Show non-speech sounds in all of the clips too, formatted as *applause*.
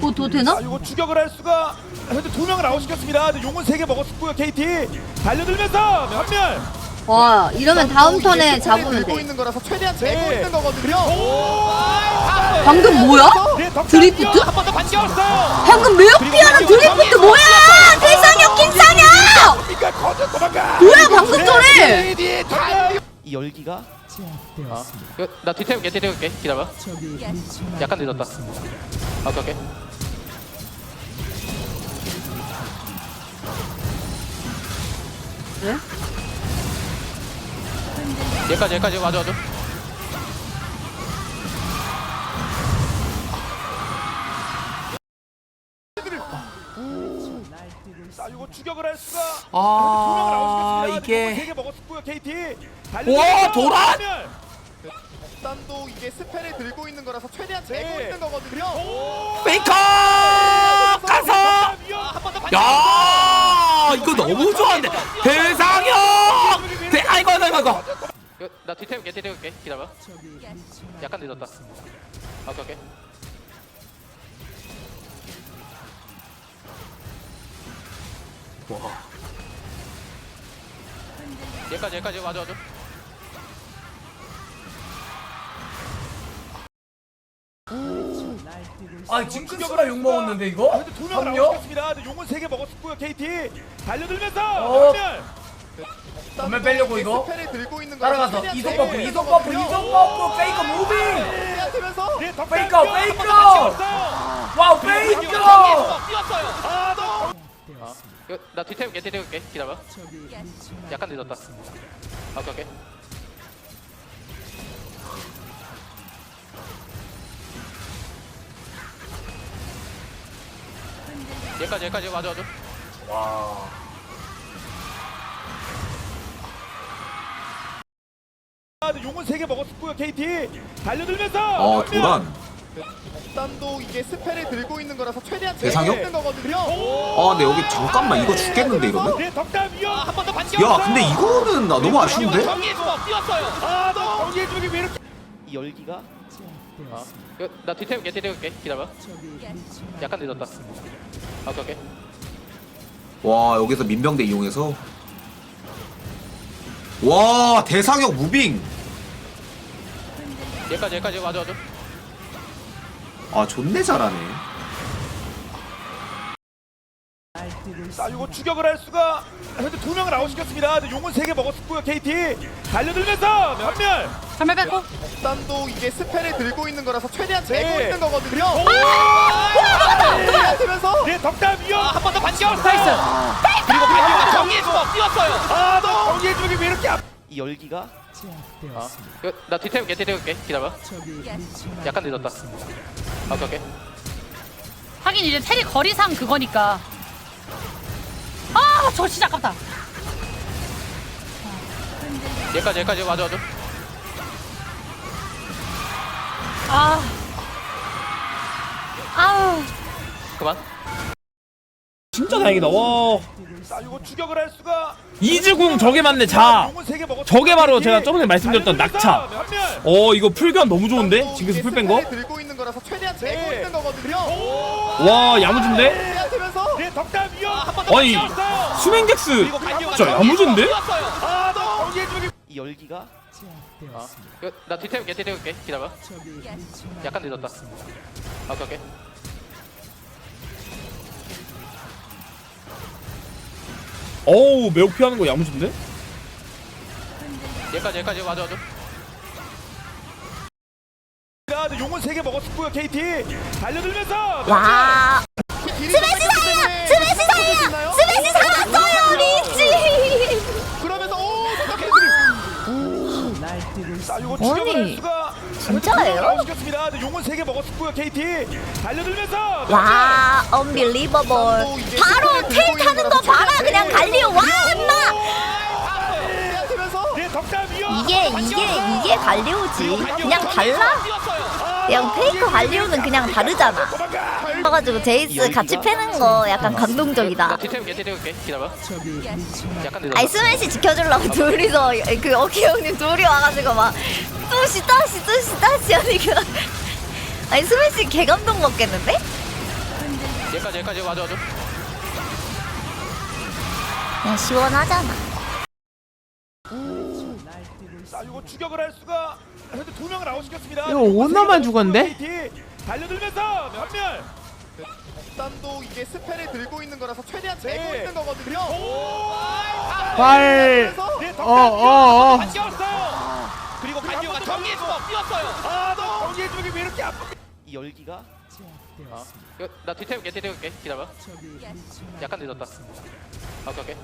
뭐더 되나? 자, 이거 추격을 할 수가 현재 두 명을 아웃시켰습니다. 용은 세 개 먹었고요. KT 달려들면서 전멸. 와 이러면 다음 턴에 잡으면 돼. 있는 거라서 최대한 재고 네. 있는 거거든요. 오! 방금 뭐야? 네. 드리프트? 한번 더 반겨왔어요. 방금 매혹피하는 드리프트 뭐야? 대상혁 김상혁! 그러니까 거저 도망가. 뭐야 방금 전에? KT. 이 열기가 어. 이거 나 뒤태울게 뒤태울게. 기다려 약간 늦었다. 오케이 오케이. 그래? 여기까지 여기까지. 와줘 와줘 자, 이거 추격을 할 수가 아 이게 세개 먹었고요. KT. 와, 도란! 단도 이게 스펠을 들고 있는 거라서 최대한 네. 재고 있는 거거든요. 페이커! 가서! 한번더 야 이거 너무 좋아한데. 대상형 대 아이고 아이고 아이고 이거. 나 뒤태울게 뒤태울게. 기다려 약간 늦었다. 오케이 오케이 와 여기까지 여기까지 와줘 와줘 아 징크스가 욕 먹었는데 이거 두 명을 삼요 아웃시켰습니다. 근데 용은 세개 먹었고요. KT 달려들면서 어. 전멸. 전멸 빼려고 이거? 스펠을 들고 있는 따라가서 최대한 이속 버프 이속 버프 거거든요. 이속 버프 페이커 무빙 빼앗으면서 네, 덕담이요. 페이커, 페이커! 와우 페이커 아, 너 어. 이거 나 뒤태울게 뒤태울게. 기다려 약간 늦었다. 오케이 오케이. 여기까지 여기까지. 와줘 와줘. 와. 근데 용은 세개 먹었고요. KT 달려들면서 어 전멸. 도란 단도 이게 스펠을 들고 있는 거라서 최대한 대상형? 있는 거거든요. 아 근데 여기 잠깐만 이거 죽겠는데 이러면? 네, 덕담이요. 한번더 야 근데 이거는 나 너무 아쉬운데? 아, 너 경기해 주기 왜 이렇게 이 열기가 어. 이거 나 뒤태울게 뒤태울게 기다려 약간 늦었다 오케이 오케이 와 여기서 민병대 이용해서 와 대상역 무빙 여기까지 여기까지 와줘 와줘 아 존내 잘하네 자, 이거 추격을 할 수가 현재 두 명을 아웃시켰습니다. 용은 세 개 먹었고요. KT 달려들면서 전멸. 전멸 뺐고 단도 이게 스펠을 들고 있는 거라서 최대한 재고 네. 있는 거거든요. 오! 빼앗으면서 네, 덕담이요. 한번 더 반겨왔어요. 나이스 그리고 반겨 정리해서 뛰었어요. 아, 너 경기해 주기 왜 이렇게 아... 이 열기가 어. 이거 나 뒤태울게 뒤태울게 기다려 약간 늦었다 오케이 오케이 하긴 이제 테리 거리상 그거니까. 아, 저 진짜 아깝다. 여기까지 여기까지 와줘 와줘 아. 아우. 그만 진짜 다행이다. 와. 자, 이거 추격을 할 수가 이즈궁 저게 맞네. 자. 용은 세개 먹었. 저게 바로 제가 저번에 말씀드렸던 낙차. 어, 이거 풀견 너무 좋은데? 징크스 풀 뺀 거? 스펠을 들고 있는 거라서 최대한 재고 네. 있는 거거든요. 와, 야무진데? 빼앗으면서 네, 덕담이요. 한번더 아니, 반겨 진짜 야무진데? 아, 너이 열기가 어. 이거 나 뒤태울게 뒤태울게 기다려 약간 늦었다 오케이 오케이 어우, 매혹 피하는 거 야무진데? 여기까지 여기까지. 와줘 와줘. 자, 근데 용은 세개 먹었고요. KT 달려들면서 와. 스매시 사예요! 스매시 사예요! 스매시 살았어요 리치 그러면서 오! 자, 이거 추격을 할 아니, 수가 진짜예요? 시켰습니다. 용은 세개 먹었고요. KT 달려들면서 와 unbelievable 바로 텔 타는 거 봐라 그냥 갈리오 와 임마 빼앗으면서 네. 이게 이게 이게 갈리오지 그냥 달라? 그냥 페이크 갈리오는 그냥 다르잖아. 그래가지고 제이스 같이 패는 거 약간 나 감동적이다. 뒤태울게 뒤태울게. 기다려 약간 늦었다. 아니 스매시 지켜주려고 둘이서 그 어키 형님 둘이 와가지고 막 뚜시 따시 뚜시 따시 하니까 아니 스매시 개 감동 먹겠는데? 얘까지 얘까지. 와줘 와줘. 그냥 시원하잖아. 자 이거 추격을 할 수가 현재 두 명을 아웃시켰습니다. 이거 오너만 죽었는데? 달려들면서 전멸. 일단도 이게 스펠을 들고 있는 거라서 최대한 네. 재고 있는 거거든요. 발. 네, 어, 어, 어. 그리고 갈리오가 정리해주고 뛰었어요. 아, 너 정리해주기 왜 이렇게 아프? 이 열기가 어 이거 나 뒤태울게 뒤태울게 기다려 약간 늦었다 오케이 오케이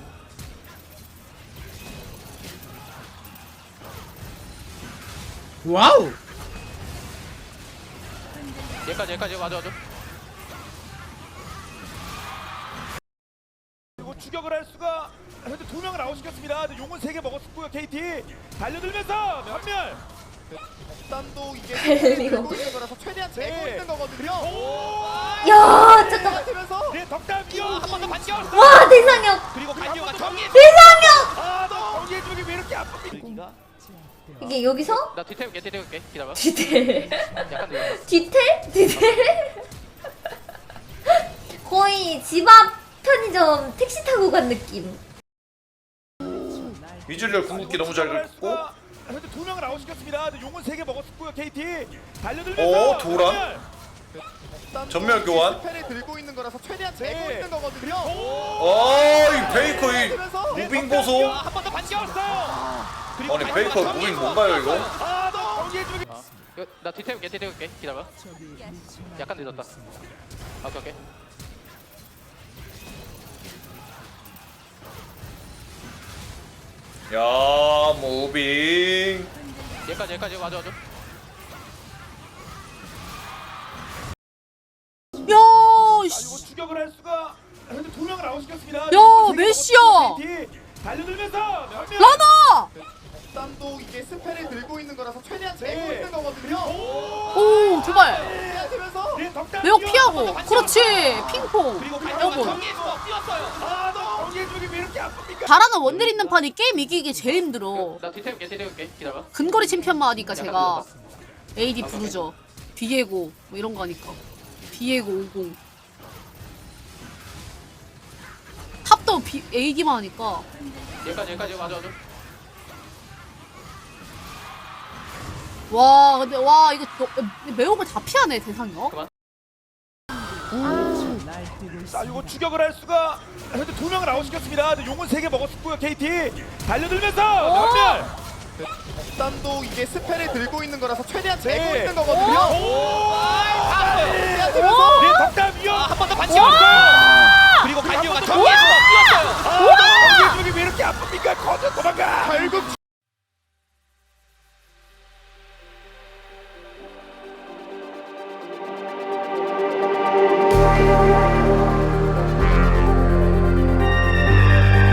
와우. 얘까지 얘까지 와줘 와줘 그리고 추격을 할 수가 현재 두 명을 아웃시켰습니다. 근데 용은 세 개 먹었고요. KT 달려들면서 전멸. 일단도 이게 *laughs* 있는 거라서 최대한 재고 네. 있는 거거든요. 야, 잠깐만. 네, 덕담 이어 한번 더 반겨웠어. 와, 대상역. 그리고 갈리오가 정리해. 대상역. 아, 너 정리해주기 왜 이렇게? 열기가 이게 여기서? 나 뒤태울게 뒤태울게 기다려. 약간 늦었다 디테일? 디테일? *laughs* 거의 집 앞 편의점 택시 타고 간 느낌. 위즐리얼 궁극기 너무 잘 긁고 현재 두 명을 아웃시켰습니다. 용은 세개 먹었고요. KT 달려들면서 오, 도란. 전멸. 교환. 들고 있는 거라서 최대한 재고 네. 있는 거거든요. 어이 베이커 이 하면서 무빙 보소 한번 더 반겨웠어요. 아니 베이커 무빙 뭔가요 이거? 아. 어 이거 나 뒤태울게 뒤태울게 기다려 약간 늦었다 오케이 오케이 야 무빙 얘까지 얘까지 와줘 와줘 야, 아, 씨. 이거 추격을 할 수가 현재 두 명을 아웃시켰습니다. 야, 용은 세개 메시야! 먹었고요. KT 달려들면서. 라나! 일단도 이게 스펠을 들고 있는 거라서 최대한 재고 네. 있는 거거든요. 오, 덕담 매우 이어 피하고. 그렇지. 핑퐁. 그리고 뛰었어요. 아, 너 정리해 주기 왜 이렇게 아픕니까? 잘하는 원딜 있는 판이 게임 이기기 제일 힘들어. 나 뒤태울게 뒤태울게 기다려 근거리 챔피언만 하니까 제가 AD 부르죠. 비에고 뭐 이런 거 하니까. 비에고 50. 탑도 비, AD만 하니까. 얘까지 얘까지 와줘 와줘 와 근데 와 이거 너, 어, 매운 걸 다 피하네 대상이요. 어? 자, 이거 추격을 할 수가 현재 두 명을 아웃시켰습니다. 용은 세 개 먹었고요. KT 달려들면서 전멸. 단도 이게 스펠을 들고 있는 거라서 최대한 네. 재고 네. 있는 거거든요. 오! 아, 아, 네, 네. 네 덕담 위험. 아, 한번 더 반칙 없어요. 그리고 갈디오가 정리했어.